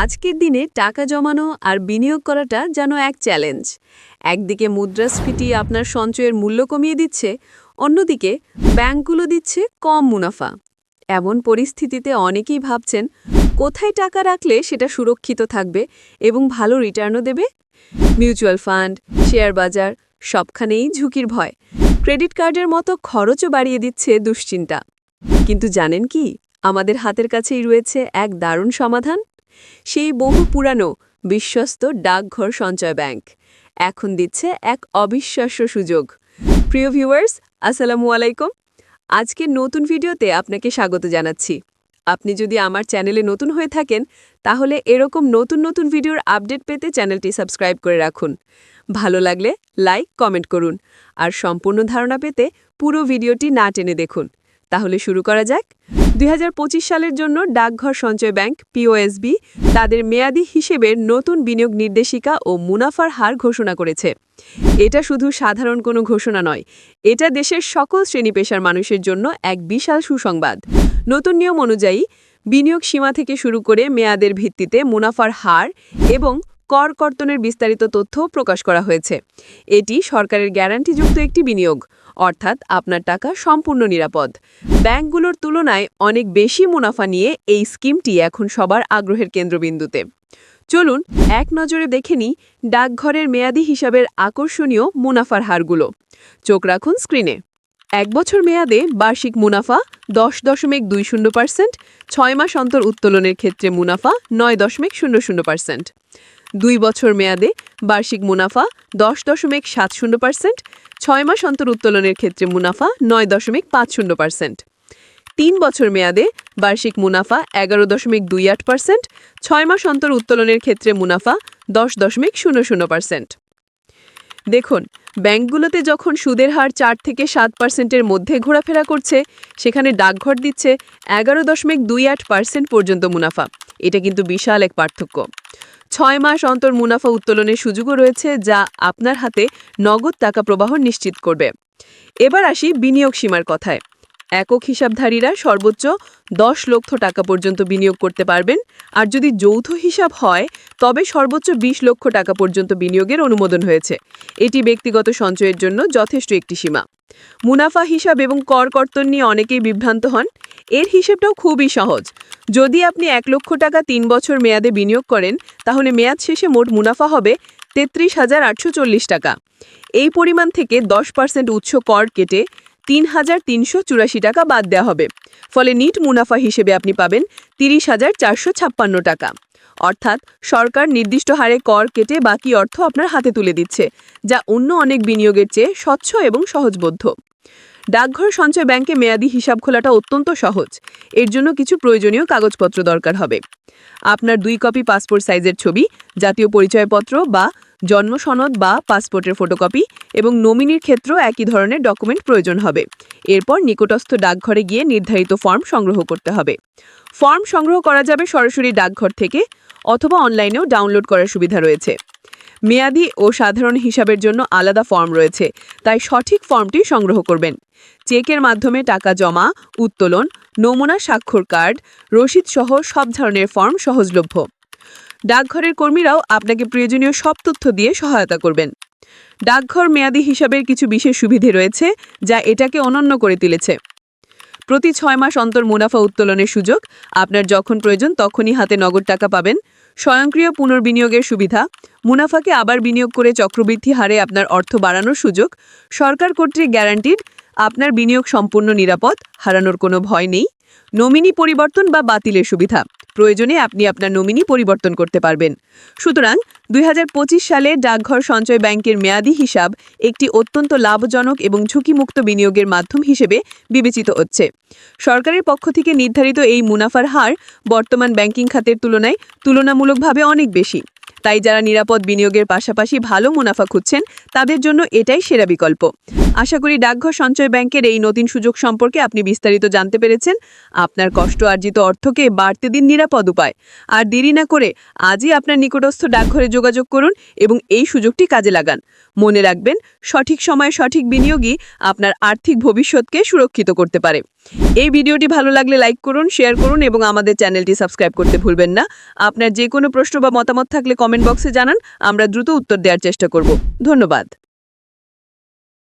আজকের দিনে টাকা জমানো আর বিনিয়োগ করাটা যেন এক চ্যালেঞ্জ একদিকে মুদ্রাস্ফীতি আপনার সঞ্চয়ের মূল্য কমিয়ে দিচ্ছে, অন্যদিকে ব্যাংকগুলো দিচ্ছে কম মুনাফা। এমন পরিস্থিতিতে অনেকেই ভাবছেন, কোথায় টাকা রাখলে সেটা সুরক্ষিত থাকবে এবং ভালো রিটার্নও দেবে? মিউচুয়াল ফান্ড শেয়ার বাজার, সবখানেই ঝুঁকির ভয়। ক্রেডিট কার্ডের মতো খরচও বাড়িয়ে দিচ্ছে দুশ্চিন্তা। কিন্তু জানেন কি? আমাদের হাতের কাছেই রয়েছে এক দারুণ সমাধান। সেই বহু পুরানো বিশ্বস্ত ডাকঘর সঞ্চয় ব্যাংক। এখন দিচ্ছে এক অবিশ্বাস্য সুযোগ। প্রিয় ভিউয়ার্স, আসসালামু আলাইকুম। আজকের নতুন ভিডিওতে আপনাকে স্বাগত জানাচ্ছি। আপনি যদি আমার চ্যানেলে নতুন হয়ে থাকেন, তাহলে এরকম নতুন নতুন ভিডিওর আপডেট পেতে চ্যানেলটি সাবস্ক্রাইব করে রাখুন। ভালো লাগলে লাইক, কমেন্ট করুন। আর সম্পূর্ণ ধারণা পেতে পুরো ভিডিওটি না টেনে দেখুন। তাহলে শুরু করা যাক। দুই হাজার পঁচিশ সালের জন্য ডাকঘর সঞ্চয় ব্যাংক পিওএসবি তাদের মেয়াদি হিসেবের নতুন বিনিয়োগ নির্দেশিকা ও মুনাফার হার ঘোষণা করেছে। এটা শুধু সাধারণ কোনো ঘোষণা নয়, এটা দেশের সকল শ্রেণি পেশার মানুষের জন্য এক বিশাল সুসংবাদ। নতুন নিয়ম অনুযায়ী, বিনিয়োগ সীমা থেকে শুরু করে মেয়াদের ভিত্তিতে মুনাফার হার এবং কর কর্তনের বিস্তারিত তথ্য প্রকাশ করা হয়েছে। এটি সরকারের গ্যারান্টিযুক্ত একটি বিনিয়োগ, অর্থাৎ আপনার টাকা সম্পূর্ণ নিরাপদ। ব্যাংকগুলোর তুলনায় অনেক বেশি মুনাফা নিয়ে এই স্কিমটি এখন সবার আগ্রহের কেন্দ্রবিন্দুতে। চলুন, এক নজরে দেখে নিই ডাকঘরের মেয়াদি হিসাবের আকর্ষণীয় মুনাফার হারগুলো। চোখ রাখুন স্ক্রিনে। এক বছর মেয়াদে বার্ষিক মুনাফা দশ দশমিক দুই শূন্য পার্সেন্ট, ছয় মাস অন্তর উত্তোলনের ক্ষেত্রে মুনাফা নয় দশমিক শূন্য শূন্য পার্সেন্ট। দুই বছর মেয়াদে বার্ষিক মুনাফা দশ দশমিক সাত শূন্য পার্সেন্ট, ছয় মাস অন্তর উত্তোলনের ক্ষেত্রে মুনাফা নয় দশমিক পাঁচ শূন্য পার্সেন্ট। তিন বছর মেয়াদে বার্ষিক মুনাফা এগারো দশমিক দুই আট পার্সেন্ট, ছয় মাস অন্তর উত্তোলনের ক্ষেত্রে মুনাফা দশ দশমিক শূন্য শূন্য পার্সেন্ট। দেখুন, ব্যাংকগুলোতে যখন সুদের হার চার থেকে সাত পার্সেন্টের মধ্যে ঘোরাফেরা করছে, সেখানে ডাকঘর দিচ্ছে এগারো দশমিক দুই আট পার্সেন্ট পর্যন্ত মুনাফা। এটা কিন্তু বিশাল এক পার্থক্য। ছয় মাস অন্তর মুনাফা উত্তোলনের সুযোগও রয়েছে যা আপনার হাতে নগদ টাকা প্রবাহ নিশ্চিত করবে। এবার আসি বিনিয়োগ সীমার কথায়। একক হিসাবধারীরা সর্বোচ্চ দশ লক্ষ টাকা পর্যন্ত বিনিয়োগ করতে পারবেন। আর যদি যৌথ হিসাব হয়, তবে সর্বোচ্চ ২০ লক্ষ টাকা পর্যন্ত বিনিয়োগের অনুমোদন হয়েছে। এটি ব্যক্তিগত সঞ্চয়ের জন্য যথেষ্ট একটি সীমা। মুনাফা হিসাব এবং কর কর্তন নিয়ে অনেকেই বিভ্রান্ত হন। এর হিসেবটাও খুবই সহজ। যদি আপনি এক লক্ষ টাকা তিন বছর মেয়াদে বিনিয়োগ করেন, তাহলে মেয়াদ শেষে মোট মুনাফা হবে তেত্রিশ হাজার আটশো টাকা। এই পরিমাণ থেকে দশ পার্সেন্ট উৎস কর কেটে তিন হাজার তিনশো চুরাশি টাকা বাদ দেওয়া হবে। ফলে নিট মুনাফা হিসেবে আপনি পাবেন তিরিশ হাজার চারশো ছাপ্পান্ন টাকা। অর্থাৎ সরকার নির্দিষ্ট হারে কর কেটে বাকি অর্থ আপনার হাতে তুলে দিচ্ছে, যা অন্য অনেক বিনিয়োগের চেয়ে স্বচ্ছ এবং সহজবোধ্য। ডাকঘর সঞ্চয় ব্যাংকে মেয়াদি হিসাব খোলাটা অত্যন্ত সহজ। এর জন্য কিছু প্রয়োজনীয় কাগজপত্র দরকার হবে। আপনার দুই কপি পাসপোর্ট সাইজের ছবি, জাতীয় পরিচয়পত্র বা জন্ম সনদ বা পাসপোর্টের ফটোকপি এবং নমিনির ক্ষেত্রেও একই ধরনের ডকুমেন্ট প্রয়োজন হবে। এরপর নিকটস্থ ডাকঘরে গিয়ে নির্ধারিত ফর্ম সংগ্রহ করতে হবে। ফর্ম সংগ্রহ করা যাবে সরাসরি ডাকঘর থেকে অথবা অনলাইনেও ডাউনলোড করার সুবিধা রয়েছে। মেয়াদি ও সাধারণ হিসাবের জন্য আলাদা ফর্ম রয়েছে, তাই সঠিক ফর্মটি সংগ্রহ করবেন। চেকের মাধ্যমে টাকা জমা, উত্তোলন, নমুনা, স্বাক্ষর কার্ড, রসিদ সহ সব ধরনের ফর্ম সহজলভ্য। ডাকঘরের কর্মীরাও আপনাকে প্রয়োজনীয় সব তথ্য দিয়ে সহায়তা করবেন। ডাকঘর মেয়াদি হিসাবের কিছু বিশেষ সুবিধে রয়েছে, যা এটাকে অনন্য করে তুলেছে। প্রতি ছয় মাস অন্তর মুনাফা উত্তোলনের সুযোগ, আপনার যখন প্রয়োজন তখনই হাতে নগদ টাকা পাবেন। স্বয়ংক্রিয় পুনর্বিনিয়োগের সুবিধা, মুনাফাকে আবার বিনিয়োগ করে চক্রবৃদ্ধি হারে আপনার অর্থ বাড়ানোর সুযোগ, সরকার কর্তৃক গ্যারান্টিড, আপনার বিনিয়োগ সম্পূর্ণ নিরাপদ, হারানোর কোনো ভয় নেই, নমিনি পরিবর্তন বা বাতিলের সুবিধা। প্রয়োজনে আপনি আপনার নমিনি পরিবর্তন করতে পারবেন। সুতরাং দুই হাজার পঁচিশ সালে ডাকঘর সঞ্চয় ব্যাংকের মেয়াদি হিসাব একটি অত্যন্ত লাভজনক এবং ঝুঁকিমুক্ত বিনিয়োগের মাধ্যম হিসেবে বিবেচিত হচ্ছে। সরকারের পক্ষ থেকে নির্ধারিত এই মুনাফার হার বর্তমান ব্যাংকিং খাতের তুলনায় তুলনামূলকভাবে অনেক বেশি। তাই যারা নিরাপদ বিনিয়োগের পাশাপাশি ভালো মুনাফা খুঁজছেন, তাদের জন্য এটাই সেরা বিকল্প। আশা করি ডাকঘর সঞ্চয় ব্যাংকের এই নতুন সুযোগ সম্পর্কে আপনি বিস্তারিত জানতে পেরেছেন। আপনার কষ্ট আর্জিত অর্থকে বাড়তে দিন নিরাপদ উপায়। আর দেরি না করে আজই আপনার নিকটস্থ ডাকঘরে যোগাযোগ করুন এবং এই সুযোগটি কাজে লাগান। মনে রাখবেন, সঠিক সময়ে সঠিক বিনিয়োগই আপনার আর্থিক ভবিষ্যৎকে সুরক্ষিত করতে পারে। এই ভিডিওটি ভালো লাগলে লাইক করুন, শেয়ার করুন এবং আমাদের চ্যানেলটি সাবস্ক্রাইব করতে ভুলবেন না। আপনার যে কোনো প্রশ্ন বা মতামত থাকলে কমেন্ট বক্সে জানান, আমরা দ্রুত উত্তর দেওয়ার চেষ্টা করব। ধন্যবাদ।